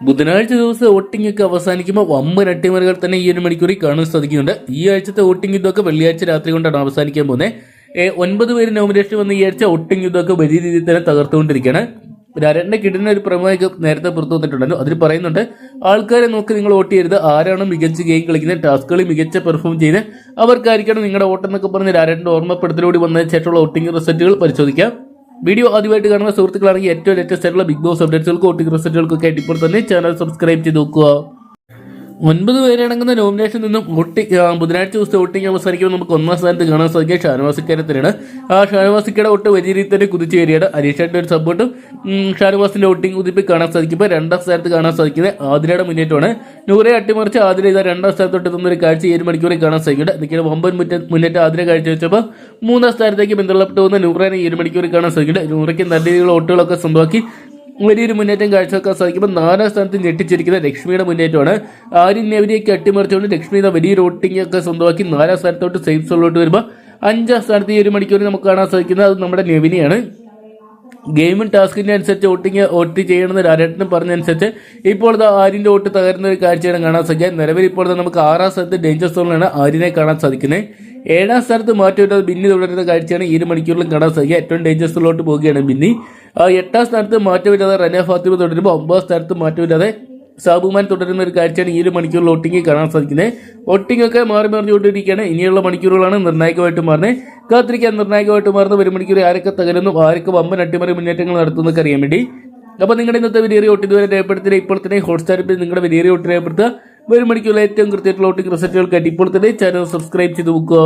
ബുധനാഴ്ച ദിവസം വോട്ടിംഗ് ഒക്കെ അവസാനിക്കുമ്പോൾ വമ്പൻ അട്ടിമറികൾ തന്നെ ഈ ഒരു മണിക്കൂറിൽ കാണാൻ സാധിക്കുന്നുണ്ട്. ഈ ആഴ്ചത്തെ വോട്ടിംഗ് യുദ്ധമൊക്കെ വെള്ളിയാഴ്ച രാത്രി കൊണ്ടാണ് അവസാനിക്കാൻ പോകുന്നത്. ഒൻപത് പേര് നോമിനേഷൻ വന്ന ഈ ആഴ്ച വോട്ടിംഗ് യുദ്ധമൊക്കെ വലിയ രീതിയിൽ തന്നെ തകർത്തുകൊണ്ടിരിക്കുകയാണ്. രാരന്റെ കിടന്ന ഒരു പ്രമേയൊക്കെ നേരത്തെ പുറത്തു വന്നിട്ടുണ്ടല്ലോ അതിൽ പറയുന്നുണ്ട് ആൾക്കാരെ നോക്കി നിങ്ങൾ വോട്ട് ചെയ്യരുത്. ആരാണ് മികച്ച ഗെയിം കളിക്കുന്ന ടാസ്കുകളിൽ മികച്ച പെർഫോം ചെയ്ത് അവർക്കായിരിക്കണം നിങ്ങളുടെ വോട്ടെന്നൊക്കെ പറഞ്ഞ് രാരന്റെ ഓർമ്മപ്പെടുത്തലോടി വന്നതിന് ശേഷമുള്ള വോട്ടിംഗ് റിസൾട്ടുകൾ പരിശോധിക്കാം. വീഡിയോ ആദ്യമായിട്ട് കാണുന്ന സുഹൃത്തുക്കളാണെങ്കിൽ ഏറ്റവും ലേറ്റസ്റ്റ് ആയിട്ടുള്ള ബിഗ് ബോസ് അപ്ഡേറ്റ്സുകൾക്കും വോട്ടിംഗ് റിസൾട്ടുകൾക്കൊക്കെ ആയിട്ട് ഇപ്പോൾ തന്നെ ചാനൽ സബ്സ്ക്രൈബ് ചെയ്ത് നോക്കുക. ഒൻപത് പേരടങ്ങുന്ന നോമിനേഷൻ നിന്നും വോട്ടിംഗ് ബുധനാഴ്ച ദിവസത്തെ വോട്ടിംഗ് അവസാനിക്കുമ്പോൾ നമുക്ക് ഒന്നാം സ്ഥാനത്ത് കാണാൻ സാധിക്കുക. ഷാനവാസിക്കാരത്തിനാണ്. ആ ഷാനവാസിക്കയുടെ വോട്ട് വലിയ രീതിയിൽ തന്നെ കുതിച്ചു വരികയാണ് അരീഷാന്റെ ഒരു സപ്പോർട്ടും ഷാനവാസിന്റെ വോട്ടിംഗ് കുതിപ്പ് കാണാൻ സാധിക്കുമ്പോൾ രണ്ടാം സ്ഥാനത്ത് കാണാൻ സാധിക്കുന്നത് ആതിരയുടെ മുന്നേറ്റമാണ്. നൂറെ അട്ടിമറിച്ച് ആതിര ഇതാ രണ്ടാം സ്ഥാനത്തോട്ട് എത്തുന്ന ഒരു കാഴ്ച ഏഴ് മണിക്കൂറിൽ കാണാൻ സാധിക്കുന്നുണ്ട്. നിൽക്കുന്ന ഒമ്പത് മുന്നേറ്റം ആതിര കാഴ്ചവെച്ചപ്പോൾ മൂന്നാം സ്ഥാനത്തേക്ക് ബന്ധപ്പെട്ട് പോകുന്ന നൂറേനെ ഏഴ് മണിക്കൂറിൽ കാണാൻ സാധിക്കുന്നുണ്ട്. നൂറയ്ക്ക് നല്ല രീതിയിലുള്ള വോട്ടുകളൊക്കെ സ്വന്തമാക്കി വലിയൊരു മുന്നേറ്റം കാഴ്ചവെക്കാൻ സാധിക്കുമ്പോൾ നാലാം സ്ഥാനത്ത് ഞെട്ടിച്ചിരിക്കുന്ന ലക്ഷ്മിയുടെ മുന്നേറ്റമാണ്. ആര്യനെവരെയൊക്കെ അട്ടിമറിച്ചുകൊണ്ട് ലക്ഷ്മി വലിയ റോട്ടിംഗ് ഒക്കെ സ്വന്തമാക്കി നാലാം സ്ഥാനത്തോട്ട് സേഫ് വരുമ്പോൾ അഞ്ചാം സ്ഥാനത്ത് ഈ ഒരു മണിക്കൂറിൽ നമുക്ക് കാണാൻ സാധിക്കുന്നത് അത് നമ്മുടെ നെവിനിയാണ്. ഗെയിമും ടാസ്കിന്റെ അനുസരിച്ച് വോട്ടിങ് വോട്ട് ചെയ്യണമെന്ന് രാരേട്ടനും പറഞ്ഞനുസരിച്ച് ഇപ്പോൾ ഇത് ഓട്ട് തകരുന്ന ഒരു കാഴ്ചയാണ് കാണാൻ സാധിക്കുക. നിലവിൽ ഇപ്പോൾ നമുക്ക് ആറാം സ്ഥലത്ത് ഡേഞ്ചർ സോണിലാണ് ആര്യനെ കാണാൻ സാധിക്കുന്നത്. ഏഴാം സ്ഥലത്ത് മാറ്റിവിട്ടത് ബിന്നി തുടരുന്ന കാഴ്ചയാണ് ഈ ഒരു മണിക്കൂറിലും കാണാൻ സാധിക്കുക. ഏറ്റവും ഡേഞ്ചർ സോണിലോട്ട് പോവുകയാണ് ബിന്നി. എട്ടാം സ്ഥാനത്ത് മാറ്റമില്ലാതെ റന ഫാത്തിമ തുടരുമ്പോൾ ഒമ്പതാം സ്ഥാനത്ത് മാറ്റമില്ലാതെ സാബുമാൻ തുടരുന്ന ഒരു കാഴ്ചയാണ് ഈ ഒരു മണിക്കൂറിൽ ഒട്ടിങ്ങി കാണാൻ സാധിക്കുന്നത്. ഒട്ടിങ്ങൊക്കെ മാറി മാറി മറിഞ്ഞുകൊണ്ടിരിക്കുകയാണ്. ഇനിയുള്ള മണിക്കൂറുകളാണ് നിർണായകമായിട്ട് മാറുന്നത്. കാത്തിരിക്കാൻ നിർണായകമായിട്ട് മാറുന്ന ഒരു മണിക്കൂർ ആരൊക്കെ തകരുന്നു ആരൊക്കെ വമ്പൻ അട്ടിമറി മുന്നേറ്റങ്ങൾ നടത്തുന്നൊക്കെ അറിയാൻ വേണ്ടി. അപ്പോൾ നിങ്ങളുടെ ഇന്നത്തെ വലിയ ഒട്ടി ഇതുവരെ രേഖപ്പെടുത്തിയ ഇപ്പോൾ തന്നെ ഹോട്ട്സ്റ്റാറിൽ നിങ്ങളുടെ വലിയ ഒട്ടി രേഖപ്പെടുത്തുക. ഒരു മണിക്കൂറിൽ ഏറ്റവും കൃത്യമായിട്ടുള്ള വോട്ടിംഗ് റിസൾട്ടുകൾക്കായിട്ട് ഇപ്പോൾ തന്നെ ചാനൽ സബ്സ്ക്രൈബ് ചെയ്ത് നോക്കുക